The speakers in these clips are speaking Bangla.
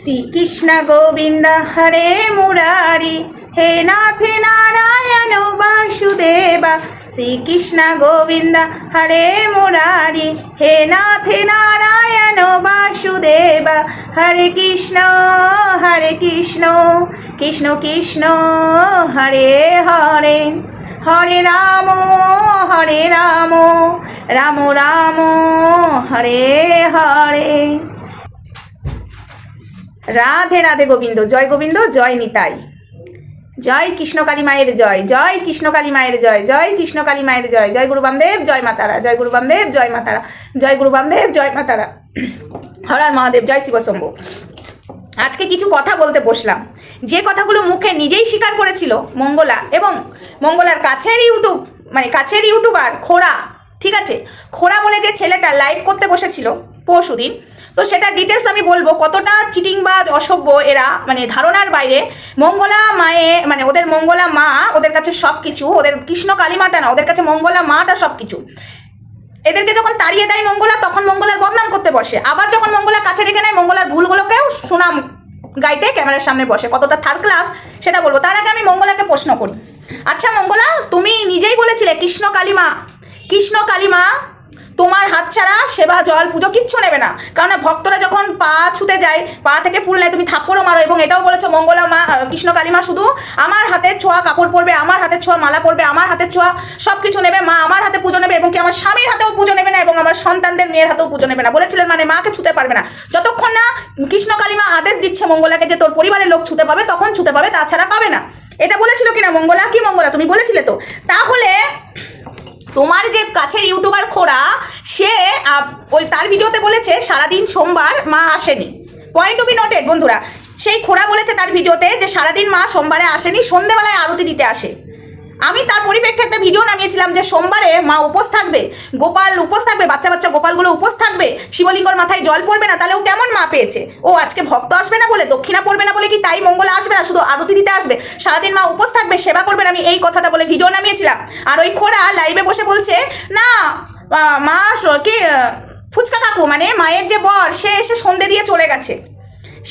শ্রীকৃষ্ণ গোবিন্দ হরে মুরারি, হে নাথে নারায়ণ বাসুদেবা, শ্রীকৃষ্ণ গোবিন্দ হরে মুরারি, হে নাথে নারায়ণ বাসুদেবা, হরে কৃষ্ণ হরে কৃষ্ণ কৃষ্ণ কৃষ্ণ, হরে হরে হরে রাম হরে রাম রাম রাম, হরে হরে। রাধে রাধে গোবিন্দ, জয় গোবিন্দ, জয় নিতাই। জয় কৃষ্ণকালী মায়ের জয় জয় কৃষ্ণকালী মায়ের জয় জয় কৃষ্ণকালী মায়ের জয় জয় গুরু বামদেব, জয় মাতারা জয় গুরু বামদেব, জয় মাতারা জয় গুরু বামদেব, জয় মাতারা হরার মহাদেব, জয় শিবশম্ভু আজকে কিছু কথা বলতে বসলাম। যে কথাগুলো মুখে নিজেই স্বীকার করেছিল মঙ্গলা এবং মঙ্গলার কাছের ইউটিউব মানে কাছের ইউটিউবার খোড়া, ঠিক আছে? খোড়া বলে যে ছেলেটা লাইভ করতে বসেছিল পরশু দিন তো সেটা ডিটেলস আমি বলব, কতটা চিটিংবাজ, অসভ্য এরা মানে ধারণার বাইরে। মঙ্গলা মায়ে মানে ওদের মঙ্গলা মা, ওদের কাছে সব কিছু ওদের কৃষ্ণ কালীমাটা না, ওদের কাছে মঙ্গলা মাটা সব কিছু এদেরকে যখন তাড়িয়ে দেয় মঙ্গলা, তখন মঙ্গলার বদনাম করতে বসে। আবার যখন মঙ্গলা কাছে রেখে নেয়, মঙ্গলার ভুলগুলোকেও সুনাম গাইতে ক্যামেরার সামনে বসে। কতটা থার্ড ক্লাস সেটা বলব। তার আগে আমি মঙ্গলাকে প্রশ্ন করি। আচ্ছা মঙ্গলা, তুমি নিজেই বলেছিলে কৃষ্ণ কালিমা কৃষ্ণ কালিমা তোমার হাত ছাড়া সেবা, জল, পুজো কিচ্ছু নেবে না। কারণ ভক্তরা যখন পা ছুতে যায়, পা থেকে ফুল নেয়, তুমি থাপ্পড়ও মারো এবং এটাও বলেছ, মঙ্গলা মা কৃষ্ণ কালিমা শুধু আমার হাতের ছোঁয়া কাপড় পরবে, আমার হাতের ছোঁয়া মালা পরবে, আমার হাতের ছোঁয়া সব কিছু নেবে, মা আমার হাতে পুজো নেবে এবং কি আমার স্বামীর হাতেও পুজো নেবে না এবং আমার সন্তানদের মেয়ের হাতেও পুজো নেবে না। বলেছিলেন মানে মাকে ছুতে পারবে না। যতক্ষণ না কৃষ্ণ কালিমা আদেশ দিচ্ছে মঙ্গলাকে যে তোর পরিবারের লোক ছুতে পাবে, তখন ছুতে পাবে, তাছাড়া পাবে না। এটা বলেছিল কিনা মঙ্গলা? কি মঙ্গলা? তুমি বলেছিলে তো? তাহলে তোমার যে কাছের ইউটিউবার খোড়া, সে ওই তার ভিডিওতে বলেছে সারাদিন সোমবার মা আসেনি। পয়েন্ট টু বি নোটেড বন্ধুরা। সেই খোড়া বলেছে তার ভিডিওতে যে সারাদিন মা সোমবারে আসেনি, সন্ধেবেলায় আরতি দিতে আসে। আমি তার পরিপ্রেক্ষিতে ভিডিও নামিয়েছিলাম যে সোমবারে মা উপোস থাকবে, গোপাল উপোস থাকবে, বাচ্চা বাচ্চা গোপালগুলো উপোস থাকবে, শিবলিঙ্গর মাথায় জল পড়বে না, তাহলে ও কেমন মা পেয়েছে? ও আজকে ভক্ত আসবে না বলে, দক্ষিণা পড়বে না বলে কি তাই মঙ্গল আসবে না, শুধু আরতি দিতে আসবে? সারাদিন মা উপোস থাকবে, সেবা করবেন আমি এই কথাটা বলে ভিডিও নামিয়েছিলাম। আর ওই খোড়া লাইভে বসে বলছে, না মা কি ফুচকা কাকু মানে মায়ের যে বর, সে এসে সন্ধে দিয়ে চলে গেছে।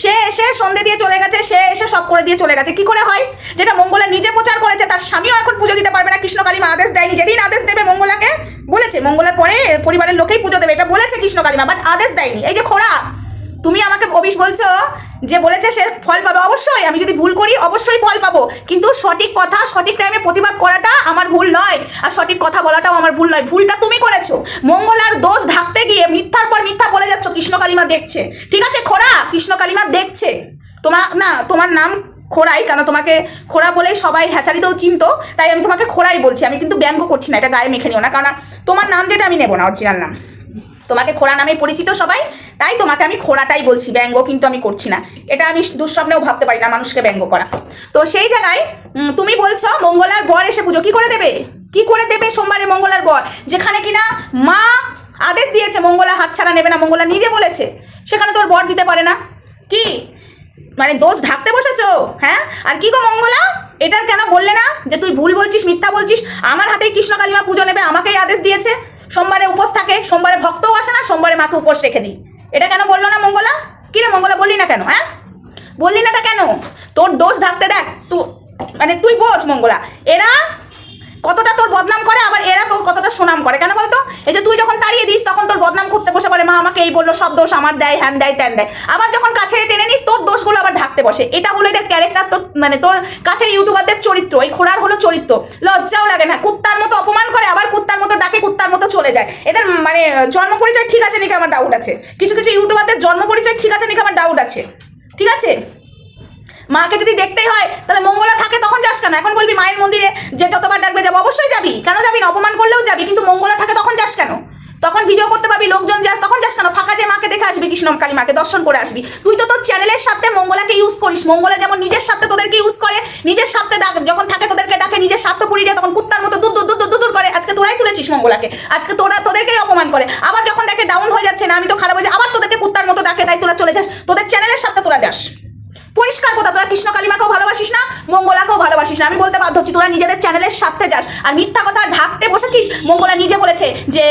সে এসে সন্ধে দিয়ে চলে গেছে, সে এসে সব করে দিয়ে চলে গেছে। কি করে হয়? যেটা মঙ্গলা নিজে প্রচার করেছে, তার স্বামীও এখন পুজো দিতে পারবে না, কৃষ্ণকালী মা আদেশ দেয়নি, যেদিন আদেশ দেবে মঙ্গলাকে, বলেছে, মঙ্গলার পরে পরিবারের লোকেই পুজো দেবে, এটা বলেছে কৃষ্ণকালী মা বাট আদেশ দেয়নি। এই যে খোড়া, তুমি আমাকে ভবিষ্য বলছো যে বলেছে সে ফল পাবে, অবশ্যই। আমি যদি ভুল করি, অবশ্যই ফল পাবো। কিন্তু সঠিক কথা, সঠিক টাইমে প্রতিবাদ করাটা আমার ভুল নয়। আর সঠিক কথা বলাটাও আমার ভুল নয়। ভুলটা তুমি করেছ। মঙ্গলার দোষ ঢাকতে গিয়ে মিথ্যার পর মিথ্যা বলে যাচ্ছ, কৃষ্ণ কালিমা দেখছে। ঠিক আছে, খোড়া? কৃষ্ণ কালিমা দেখছে। তোমার না, তোমার নাম খোড়াই, কেন তোমাকে খোড়া বলেই সবাই হ্যাচারিতেও চিনতো, তাই আমি তোমাকে খোড়াই বলছি। আমি কিন্তু ব্যঙ্গ করছি না, এটা গায়ে মেখে নিও না। কারণ তোমার নাম যেটা আমি নেব না অরিজিনাল নাম। তোমাকে খোড়া নামে পরিচিত সবাই তাই তোমাকে আমি খোড়াটাই বলছি, ব্যঙ্গ কিন্তু আমি করছি না। এটা আমি দুঃস্বপ্নেও ভাবতে পারি না মানুষকে ব্যঙ্গ করা। তো সেই জায়গায় তুমি বলছো মঙ্গলার বর এসে পুজো, কি করে দেবে? কি করে দেবে সোমবারে মঙ্গলার বর? যেখানে কিনা মা আদেশ দিয়েছে, মঙ্গলা হাত ছাড়া নেবে না, মঙ্গলা নিজে বলেছে। সেখানে তোর বর দিতে পারে না। কি? মানে দোষ ঢাকতে বসেছো? হ্যাঁ? আর কি গো মঙ্গলা? এটার কেন বললে না? যে তুই ভুল বলছিস, মিথ্যা বলছিস, আমার হাতেই কৃষ্ণ কালিমা পুজো নেবে, আমাকেই আদেশ দিয়েছে। সোমবারে উপোস থাকে, সোমবারে ভক্তও আসে না, সোমবারে মাকে উপোস রেখে দিই। এটা কেন বলল না মঙ্গলা? কি রে মঙ্গলা, বললি না কেন হ্যাঁ? বললি না এটা কেন? তোর দোষ ঢাকতে দেখ তুই মানে তুই বোঝ মঙ্গলা। এরা কতটা তোর বদনাম করে, আবার এরা তোর কতটা সুনাম করে? কেন বলতো? এই যে তুই যখন তাড়িয়ে দিস, তখন তোর বদনাম করতে বসে পারে মা আমাকে এই বলল, সব দোষ আমার, দেয়, হ্যান, দেয়, ত্যান, দেয়। আবার যখন কাছে টেনে নিস, তোর দোষগুলো আবার ঢাকতে বসে। এটা হলো এদের ক্যারেক্টার তোর মানে তোর কাছের ইউটিউবারদের চরিত্র, এই খোড়ার হলো চরিত্র। লজ্জাও লাগে না। কুত্তার মতো অপমান করে, আবার কুত্তার মতো ডাকে, কুত্তার মতো চলে যায়। এদের মানে জন্ম পরিচয় ঠিক আছে নাকি? আমার ডাউট আছে। কিছু কিছু ইউটিউবারদের জন্ম পরিচয় ঠিক আছে নাকি? আমার ডাউট আছে। ঠিক আছে? মাকে যদি দেখতেই হয়, তাহলে মঙ্গলা থাকে, তখন যাস কেন? এখন বলবি মায়ের মন্দিরে যে যতবার ডাকবে যাব, অবশ্যই যাবি। কেন যাবি না? অপমান করলেও যাবি, কিন্তু মঙ্গলা থাকে, তখন যাস কেন? তখন ভিডিও করতে পারবি, লোকজন যাস, তখন যাস কেন? ফাঁকা যে মাকে দেখে আসবি কৃষ্ণম কালী মাকে দর্শন করে আসবি। তুই তো তোর চ্যানেলের সাথে মঙ্গলাকে ইউজ করিস। মঙ্গলা যেমন নিজের সাথে তোদেরকে ইউজ করে, নিজের সাথে ডাক, যখন থাকে তোদেরকে ডাকে, নিজের স্বার্থ পড়ি যায় তখন কুত্তার মতো দুধ দুধ দুধ দুধ করে। আজকে তোরাই তুলেছিস মঙ্গলাকে। আজকে তোরা, তোদেরকেই অপমান করে। আবার যখন দেখে ডাউন হয়ে যাচ্ছে, না, আমি তো খারাপ হয়ে যায় আবার তোদেরকে কুত্তার মতো ডাকে, তাই তোরা চলে যাস। তোদের চ্যানেলের সাথে তোরা যাস। পরিষ্কার কথা, তোরা কৃষ্ণ কালিমাকেও ভালোবাসিস না, মঙ্গলাকেও ভালোবাসিস না। আমি বলতে বাধ্য হচ্ছি, তোরা নিজেদের চ্যানেলের সাথে যাস। আর মিথ্যা কথা ঢাকতে বসেছিস, মঙ্গলা নিজে বলেছে যে,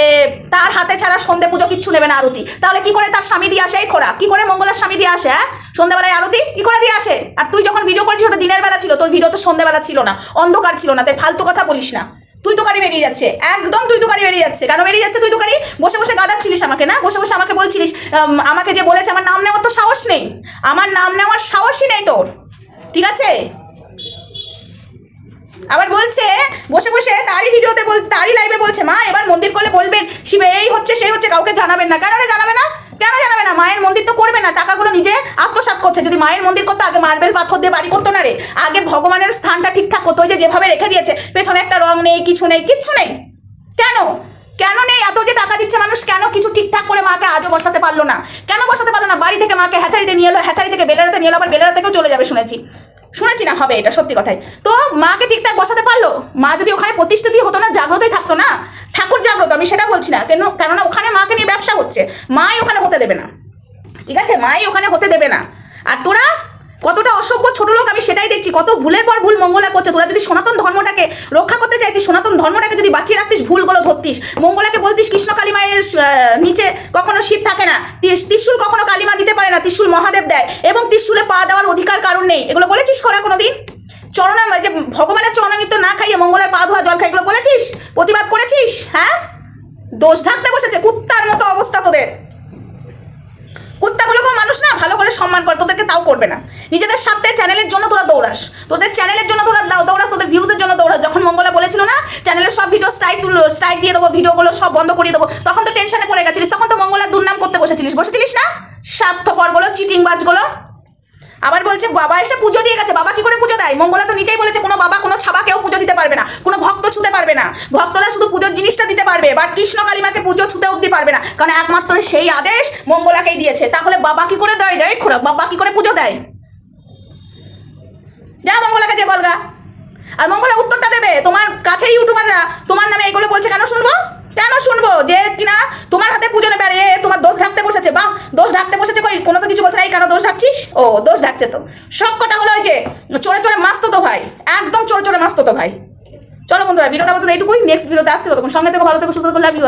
তার হাতে ছাড়া সন্ধে পুজো কিচ্ছু নেবে না আরতি। তাহলে কি করে তার স্বামী দিয়ে আসে? এই খোরা কি করে মঙ্গলার স্বামী দিয়ে আসে হ্যাঁ? সন্ধ্যাবেলায় আরতি, কি করে দিয়ে আসে? আর তুই যখন ভিডিও করেছিস, ওটা দিনের বেলা ছিল, তোর ভিডিও তো সন্ধ্যাবেলা ছিল না, অন্ধকার ছিল না, তাই ফালতু কথা বলিস না। তুই তো বেরিয়ে যাচ্ছে। একদম তুই তো বেরিয়ে যাচ্ছে। কেন বেরিয়ে যাচ্ছে তুই তো গাড়ি? বসে বসে গাদাচ্ছিলিস আমাকে, না? বসে বসে আমাকে বলছিলিস আমাকে যে বলেছে আমার নাম নেওয়ার তো সাহস নেই। আমার নাম নেওয়ার সাহসই নেই তোর। ঠিক আছে? আবার বলছে, বসে বসে তারই ভিডিওতে বলছে তারই লাইভে বলছে, মা, এবার মন্দির করলে বলবেন, শিবে, এই হচ্ছে, সেই হচ্ছে, কাউকে জানাবেন না। কেন জানাবে না? কেন জানাবে না? মায়ের মন্দির তো করবে না। টাকাগুলো নিজে আত্মসাৎ করছে। যদি মায়ের মন্দির করতো, আগে মার্বেল পাথর দিয়ে বাড়ি করতো না রে। আগে ভগবানের স্থানটা ঠিকঠাক করতো যে যেভাবে রেখে দিয়েছে। পেছনে একটা রং নেই, কিছু নেই, কিচ্ছু নেই। কেন? কেন নেই? এত যে টাকা দিচ্ছে মানুষ, কেন কিছু ঠিকঠাক করে মাকে আজও বসাতে পারল না? কেন বসাতে পারল না? বাড়ি থেকে মাকে হ্যাচারিতে নিয়ে এলো, হ্যাচারি থেকে বেলারাতে নিয়ে এলো, আবার বেলারা থেকেও চলে যাবে শুনেছি। শুনেছি না হবে এটা সত্যি কথাই। তো মাকে ঠিকঠাক বসাতে পারল? মা যদি ওখানে প্রতিষ্ঠিত হতো না, জাগ্রতই থাকতো না? ঠাকুর জাগ্রত, আমি সেটা বলছি না। কেন, কেননা ওখানে মাকে নিয়ে ব্যবসা হচ্ছে। মাই ওখানে হতে দেবে না। ঠিক আছে? মাই ওখানে হতে দেবে না। আর তোরা কতটা অসভ্য ছোট লোক, আমি সেটাই দেখছি। কত ভুলের পর ভুল মঙ্গলা করছে। তোরা যদি সনাতন ধর্মটাকে রক্ষা করতে চাইতিস, সনাতন ধর্মটাকে যদি বাঁচিয়ে রাখতিস ভুলগুলো ধরতিস, মঙ্গলাকে বলতিস কৃষ্ণ কালী মায়ের নিচে কখনো শিব থাকে না। ত্রিশ- ত্রিশূল কখনো কালিমা দিতে পারে না। ত্রিশুল মহাদেব দেয়। এবং ত্রিশুলে পা দেওয়ার অধিকার কারণ নেই। এগুলো বলেছিস খরা কোনোদিন? চরণা যে ভগবানের চরণামিত্র না খাইয়ে মঙ্গলের পা ধোয়া জল খাই এগুলো বলেছিস? প্রতিবাদ করেছিস? হ্যাঁ? দোষ ঢাকতে বসেছে। কুত্তার মতো অবস্থা তোদের। কুত্তাগুলোকেও মানুষ না, ভালো করে সম্মান করে। তোদেরকে তাও করবে না। নিজেদের স্বার্থে চ্যানেলের জন্য তোরা দৌড়াস। তোদের চ্যানেলের জন্য তোরা দৌড়াস। তোদের ভিউজের জন্য দৌড়াস। যখন মঙ্গলা বলেছিল না চ্যানেলের সব ভিডিও স্ট্রাইক তুললো স্ট্রাইক দিয়ে দেবো ভিডিওগুলো সব বন্ধ করে দেবো, তখন তো টেনশনে পড়ে গেছিলিস। তখন তো মঙ্গলার দুর্নাম করতে বসেছিলিস। বসেছিলিস না? স্বার্থপরগুলো চিটিং বাজগুলো আবার বলছে, বাবা এসে পুজো দিয়ে গেছে, বাবা কি করে পুজো দেয়? মঙ্গলা তো নিজেই বলেছে, কোনো বাবা, কোনো ছাবা কেউ পুজো দিতে পারবে না, কোনো ভক্ত ছুতে পারবে না। ভক্তরা শুধু পুজোর জিনিসটা দিতে পারবে, বা কৃষ্ণ কালিমাকে পুজো ছুতে অব্দি পারবে না। কারণ একমাত্র সেই আদেশ মঙ্গলাকেই দিয়েছে। তাহলে বাবা কি করে দেয়? দেয় খোরা বাবা কি করে পুজো দেয়? যা মঙ্গলাকে যে বলগা। আর মঙ্গলা উত্তরটা দেবে, তোমার কাছে ইউটিউবাররা, তোমার নামে এগুলো বলছে, কেন শুনব? কেন শুনব? যে কিনা তোমার হাতে পুজো নেবে, আর এ তোমার দোষ ঢাকতে বসেছে বা দোষ ঢাকতে বসেছে কই কোনো তো কিছু বলছে না এই কেন দোষ ঢাকছিস ও, দোষ ডাকছে তো। সব কথা হলো যে, চোরে চোরে মাস্ত তো ভাই। একদম চোরে চোরে মাস্ত তো ভাই। চলো বন্ধুরা, ভিডিওটা বলতে এইটুকুই। নেক্সট ভিডিওতে আসছে। তখন সঙ্গে থেকে, ভালো থেকে, সুস্থ করে লাভ ইউ